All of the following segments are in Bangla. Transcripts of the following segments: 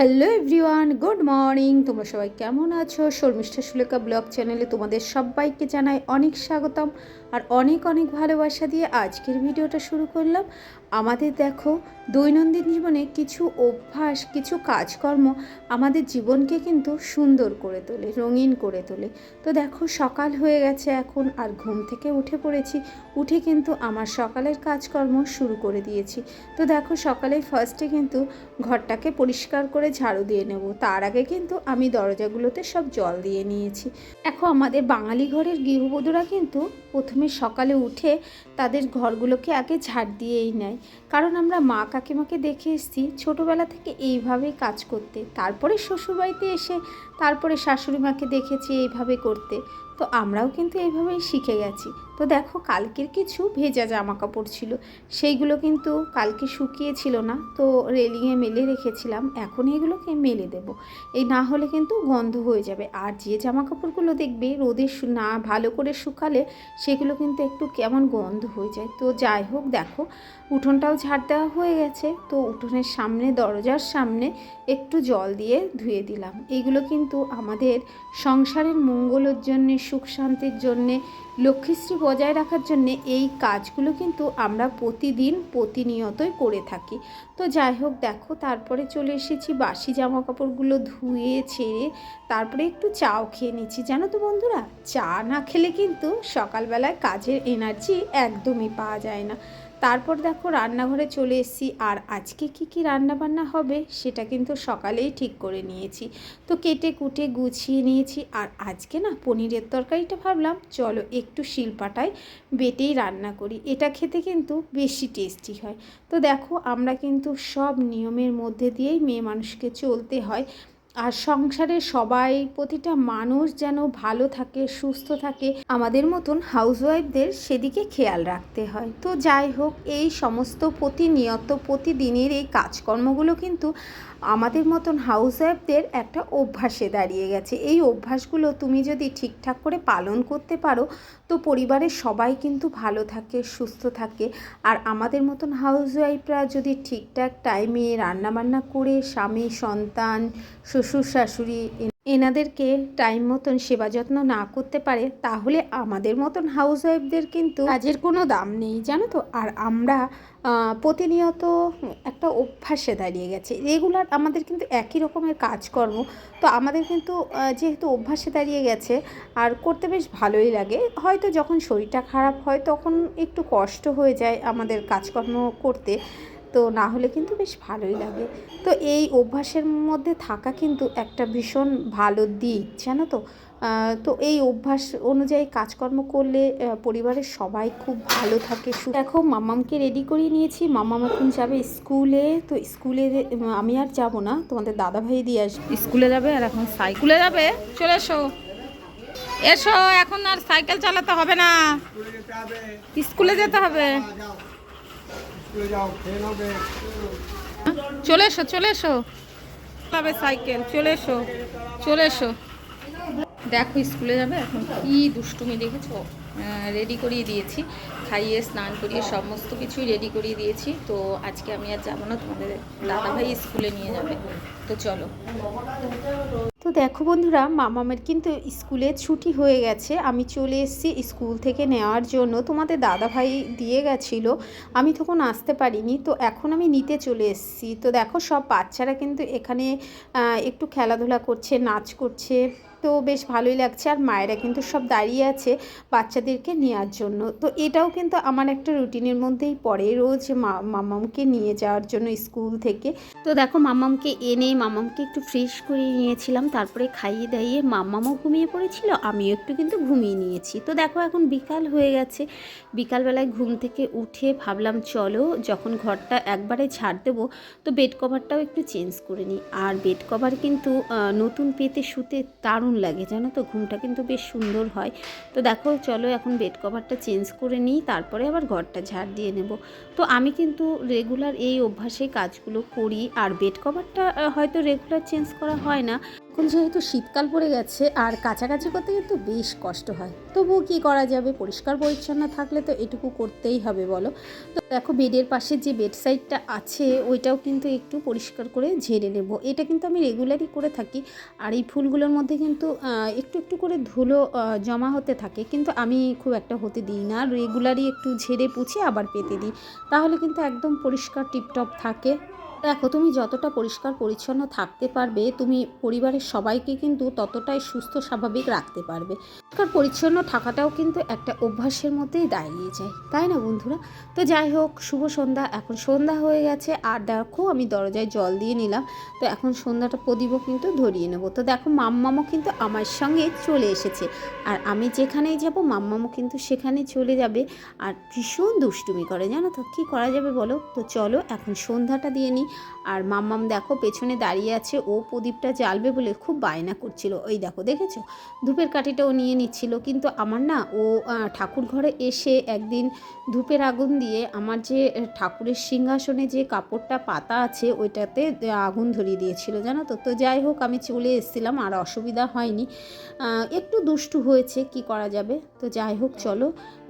Hello everyone, good morning. তোমরা সবাই কেমন আছো? শর্মিষ্ঠা সুলেখা ব্লগ চ্যানেলে তোমাদের সবাইকে জানাই অনেক স্বাগতম আর অনেক অনেক ভালোবাসা দিয়ে আজকের ভিডিওটা শুরু করলাম। আমাদের দেখো, দৈনন্দিন জীবনে কিছু অভ্যাস, কিছু কাজকর্ম আমাদের জীবনকে কিন্তু সুন্দর করে তোলে, রঙিন করে তোলে। তো দেখো, সকাল হয়ে গেছে এখন আর ঘুম থেকে উঠে পড়েছি। উঠে কিন্তু আমার সকালের কাজকর্ম শুরু করে দিয়েছি। তো দেখো সকালে ফার্স্টে কিন্তু ঘরটাকে পরিষ্কার করে ঝাড়ু দিয়ে নেব। তার আগে কিন্তু আমি দরজাগুলোতে সব জল দিয়ে নিয়েছি। এখন আমাদের বাঙালি ঘরের গৃহবধূরা কিন্তু প্রথমে সকালে উঠে তাদের ঘরগুলোকে আগে ঝাড় দিয়েই নেয়। কারণ আমরা মা কাকিমাকে দেখে এসেছি, ছোটোবেলা থেকে এইভাবেই কাজ করতে। তারপরে শ্বশুরবাড়িতে এসে তারপরে শাশুড়ি মাকে দেখেছি এইভাবে করতে। তো আমরাও কিন্তু এইভাবেই শিখে গেছি। তো দেখো কালকের কিছু ভেজা জামা কাপড় ছিল। সেইগুলো কিন্তু কালকে শুকিয়েছিল না, তো রেলিংয়ে মেলে রেখেছিলাম। এখন এগুলোকে মেলে দেব। এই না হলে কিন্তু গন্ধ হয়ে যাবে। আর যে জামা কাপড়গুলো দেখবে রোদে না ভালো করে শুকালে সেগুলো কিন্তু একটু কেমন গন্ধ হয়ে যায়। তো যাই হোক দেখো, উঠোনটাও ঝাড় দেওয়া হয়ে গেছে। তো উঠোনের সামনে, দরজার সামনে একটু জল দিয়ে ধুয়ে দিলাম। এইগুলো কিন্তু আমাদের সংসারের মঙ্গলের জন্যে, সুখ শান্তির জন্যে, লক্ষ্মীশ্রী বজায় রাখার জন্যে এই কাজগুলো কিন্তু আমরা প্রতিদিন প্রতিনিয়তই করে থাকি। তো যাই হোক, দেখো, তারপরে চলে এসেছি, বাসি জামা কাপড়গুলো ধুয়ে, ছেড়ে তারপরে একটু চাও খেয়ে নিচ্ছি। জানো তো বন্ধুরা, চা না খেলে কিন্তু সকালবেলায় কাজের এনার্জি একদমই পাওয়া যায় না। তারপর দেখো রান্নাঘরে চলে এসেছি। আর আজকে কি কি রান্না বান্না হবে সেটা কিন্তু সকালেই ঠিক করে নিয়েছি। তো কেটে কুটে গুছিয়ে নিয়েছি। আর আজকে না পনিরের তরকারিটা ভাবলাম, চলো একটু শিলপাটায় বেটেই রান্না করি। এটা খেতে কিন্তু বেশি টেস্টি হয়। তো দেখো আমরা কিন্তু সব নিয়মের মধ্যে দিয়েই মেয়ে মানুষকে চলতে হয়। আর সংসারে সবাই, প্রতিটা মানুষ যেন ভালো থাকে, সুস্থ থাকে, আমাদের মতন হাউসওয়াইফদের সেদিকে খেয়াল রাখতে হয়। তো যাই হোক, এই সমস্ত প্রতিনিয়ত, প্রতিদিনের এই কাজকর্মগুলো কিন্তু আমাদের মতন হাউসওয়াইফদের একটা অভ্যাসে দাঁড়িয়ে গেছে। এই অভ্যাসগুলো তুমি যদি ঠিকঠাক করে পালন করতে পারো, তো পরিবারের সবাই কিন্তু ভালো থাকে, সুস্থ থাকে। আর আমাদের মতন হাউসওয়াইফরা যদি ঠিকঠাক টাইমে রান্নাবান্না করে, স্বামী, সন্তান শ্বশুর, শাশুড়ি এনাদেরকে টাইম মতন সেবা যত্ন না করতে পারে, তাহলে আমাদের মতন হাউস ওয়াইফদের কিন্তু কাজের কোনো দাম নেই, জানো তো? আর আমরা প্রতিনিয়ত একটা অভ্যাসে দাঁড়িয়ে গেছে। রেগুলার আমাদের কিন্তু একই রকমের কাজকর্ম। তো আমাদের কিন্তু যেহেতু অভ্যাসে দাঁড়িয়ে গেছে, আর করতে বেশ ভালোই লাগে। হয়তো যখন শরীরটা খারাপ হয়, তখন একটু কষ্ট হয়ে যায় আমাদের কাজকর্ম করতে। তো না হলে কিন্তু বেশ ভালোই লাগে। তো এই অভ্যাসের মধ্যে থাকা কিন্তু একটা ভীষণ ভালো দিক, জানো তো? তো এই অভ্যাস অনুযায়ী কাজকর্ম করলে পরিবারের সবাই খুব ভালো থাকে দেখো মামামকে রেডি করিয়ে নিয়েছি, মামাম এখন যাবে স্কুলে, তো স্কুলে আমি আর যাব না, তোমাদের দাদা ভাই দিয়ে আসবে স্কুলে যাবে আর এখন সাইকেলে যাবে? চলে এসো। এসো, এখন আর সাইকেল চালাতে হবে না। স্কুলে যেতে হবে। চলে এসো চলে এসো। চালাবে সাইকেল, চলে এসো চলে এসো। দেখো, স্কুলে যাবে? এখন কি দুষ্টুমি দেখেছ? রেডি করিয়ে দিয়েছি। খাইয়ে, স্নান করিয়ে সমস্ত কিছুই রেডি করিয়ে দিয়েছি। তো আজকে আমি আর যাব না, তোমাদের দাদাভাই স্কুলে নিয়ে যাবে। তো চলো। তো দেখো বন্ধুরা, মামামের কিন্তু স্কুলে ছুটি হয়ে গেছে। আমি চলে এসেছি স্কুল থেকে নেওয়ার জন্য। তোমাদের দাদাভাই দিয়ে গেছিল। আমি তখন আসতে পারিনি। তো এখন আমি নিতে চলে এসেছি। তো দেখো, সব বাচ্চারা কিন্তু এখানে একটু খেলাধুলা করছে, নাচ করছে। তো বেশ ভালোই লাগছে। আর মায়েরা কিন্তু সব দাঁড়িয়ে আছে বাচ্চাদেরকে নেওয়ার জন্য। তো এটাও কিন্তু আমার একটা রুটিনের মধ্যেই পড়ে রোজ মামামকে নিয়ে যাওয়ার জন্য স্কুল থেকে। তো দেখো মামামকে এনে মামামকে একটু ফ্রেশ করে নিয়েছিলাম, তারপরে খাইয়ে দাইয়ে মামামও ঘুমিয়ে পড়েছিল, আমিও একটু কিন্তু ঘুমিয়ে নিয়েছি। তো দেখো এখন বিকাল হয়ে গেছে, বিকালবেলায় ঘুম থেকে উঠে ভাবলাম চলো যখন ঘরটা একবারে ঝাড় দেবো, তো বেড কভারটাও একটু চেঞ্জ করে নিই। আর বেড কভার কিন্তু নতুন পেতে শুতে দারুণ লাগে, জানো তো? ঘুমটা কিন্তু বেশ সুন্দর হয়। তো দেখো, চলো এখন বেড কভারটা চেঞ্জ করে নিই, তারপরে আবার ঘরটা ঝাড় দিয়ে নেব। তো আমি কিন্তু রেগুলার এই অভ্যাসে কাজগুলো করি, আর বেড কভারটা হয়তো রেগুলার চেঞ্জ করা হয় না। এখন যেহেতু শীতকাল পড়ে গেছে আর কাছাকাছি করতে কিন্তু বেশ কষ্ট হয়। তবুও কি করা যাবে? পরিষ্কার পরিচ্ছন্ন থাকলে তো এটুকু করতেই হবে, বলো। তো দেখো বেডের পাশে যে বেড সাইডটা আছে, ওইটাও কিন্তু একটু পরিষ্কার করে ঝেড়ে নেব। এটা কিন্তু আমি রেগুলারই করে থাকি আর এই ফুলগুলোর মধ্যে কিন্তু একটু একটু করে ধুলো জমা হতে থাকে। কিন্তু আমি খুব একটা হতে দিই না, রেগুলারই একটু ঝেড়ে পুছে আবার পেতে দিই। তাহলে কিন্তু একদম পরিষ্কার টিপটপ থাকে। দেখো, তুমি যতটা পরিষ্কার, পরিচ্ছন্ন থাকতে পারবে, তুমি পরিবারের সবাইকে কিন্তু ততটাই সুস্থ, স্বাভাবিক রাখতে পারবে। পরিষ্কার, পরিচ্ছন্ন থাকাটাও কিন্তু একটা অভ্যাসের মধ্যেই দাঁড়িয়ে যায়, তাই না বন্ধুরা? তো যাই হোক, শুভ সন্ধ্যা। এখন সন্ধ্যা হয়ে গেছে, আর দেখো, আমি দরজায় জল দিয়ে নিলাম। তো এখন সন্ধ্যাটা প্রদীপও কিন্তু ধরিয়ে নেব। তো দেখো, মাম্মামও কিন্তু আমার সঙ্গে চলে এসেছে। আর আমি যেখানেই যাব, মাম্মামও কিন্তু সেখানে চলে যাবে। আর ভীষণ দুষ্টুমি করে, জানো তো? কী করা যাবে বলো? তো চলো, এখন সন্ধ্যাটা দিয়ে নিই। আর মাম্মাম দেখো পেছনে দাঁড়িয়ে আছে, ও প্রদীপটা জ্বালবে বলে খুব বায়না করছিল। ওই দেখো, দেখেছ? ধূপের কাঠিটা ও নিয়ে নিচ্ছিল, কিন্তু আমার না, ও ঠাকুর ঘরে এসে একদিন ধূপের আগুন দিয়ে আমার যে ঠাকুরের সিংহাসনে যে কাপড়টা পাতা আছে, ওইটাতে আগুন ধরিয়ে দিয়েছিল, জানো তো? তো যাই হোক, আমি চলে এসেছিলাম, আর অসুবিধা হয়নি। একটু দুষ্টু হয়েছে, কি করা যাবে? তো যাই হোক, চলো,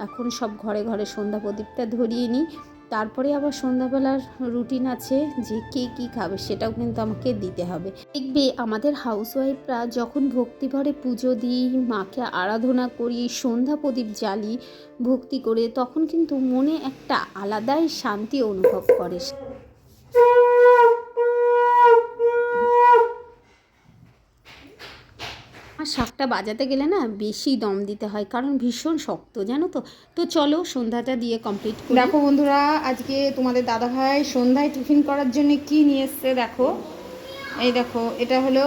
এখন সব ঘরে ঘরে সন্ধ্যা প্রদীপটা ধরিয়ে নিই। তারপরে আবার সন্ধ্যাবেলার রুটিন আছে যে কে কি খাবে সেটাও কিন্তু আমাকে দিতে হবে। দেখবে আমাদের হাউসওয়াইফরা যখন ভক্তিভরে পুজো দিই, মাকে আরাধনা করি, সন্ধ্যা প্রদীপ জ্বালি, ভক্তি করে, তখন কিন্তু মনে একটা আলাদাই শান্তি অনুভব করে আর শাকটা বাজাতে গেলে না বেশি দম দিতে হয়, কারণ ভীষণ শক্ত, জানো তো? তো চলো সন্ধ্যাটা দিয়ে কমপ্লিট দেখো বন্ধুরা, আজকে তোমাদের দাদা ভাই সন্ধ্যায় টিফিন করার জন্য কি নিয়ে এসছে দেখো। এই দেখো, এটা হলো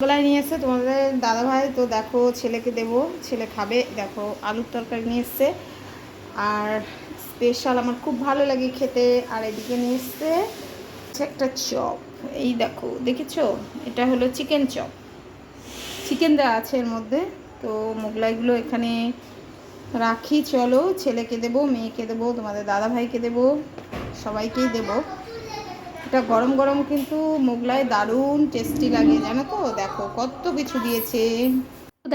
গোলায় নিয়ে এসছে তোমাদের দাদা ভাই তো দেখো, ছেলেকে দেবো, ছেলে খাবে। দেখো, আলুর তরকারি নিয়ে এসছে। আর স্পেশাল আমার খুব ভালো লাগে খেতে। আর এদিকে নিয়ে এসছে একটা চপ। এই দেখো, দেখেছ? এটা হলো চিকেন চপ। চিকেন দেওয়া আছে এর মধ্যে। তো মোগলাইগুলো এখানে রাখি, চলো ছেলেকে দেবো, মেয়েকে দেবো, তোমাদের দাদা ভাইকে দেবো, সবাইকেই দেবো। এটা গরম গরম কিন্তু মোগলাই দারুণ টেস্টি লাগে, জানো তো? দেখো কত কিছু দিয়েছে।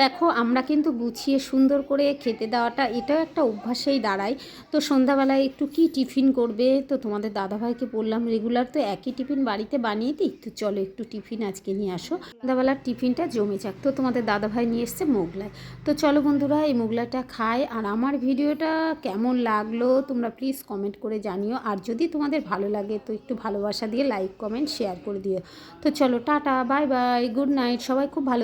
দেখো, আমরা কিন্তু গুছিয়ে সুন্দর করে খেতে দেওয়াটা, এটাও একটা অভ্যাসেই দাঁড়ায়। তো সন্ধ্যাবেলায় একটু কি টিফিন করবে? তো তোমাদের দাদাভাইকে বললাম, রেগুলার তো একই টিফিন বাড়িতে বানিয়ে দিই, তো চলো একটু টিফিন আজকে নিয়ে আসো। সন্ধ্যাবেলার টিফিনটা জমে যাক। তো তোমাদের দাদাভাই নিয়ে এসছে মোগলাই। তো চলো বন্ধুরা, এই মোগলাইটা খায় আর আমার ভিডিওটা কেমন লাগল, তোমরা প্লিজ কমেন্ট করে জানিও। আর যদি তোমাদের ভালো লাগে, তো একটু ভালোবাসা দিয়ে লাইক, কমেন্ট, শেয়ার করে দিও। তো চলো, tata, bye bye, good night, সবাই খুব ভালো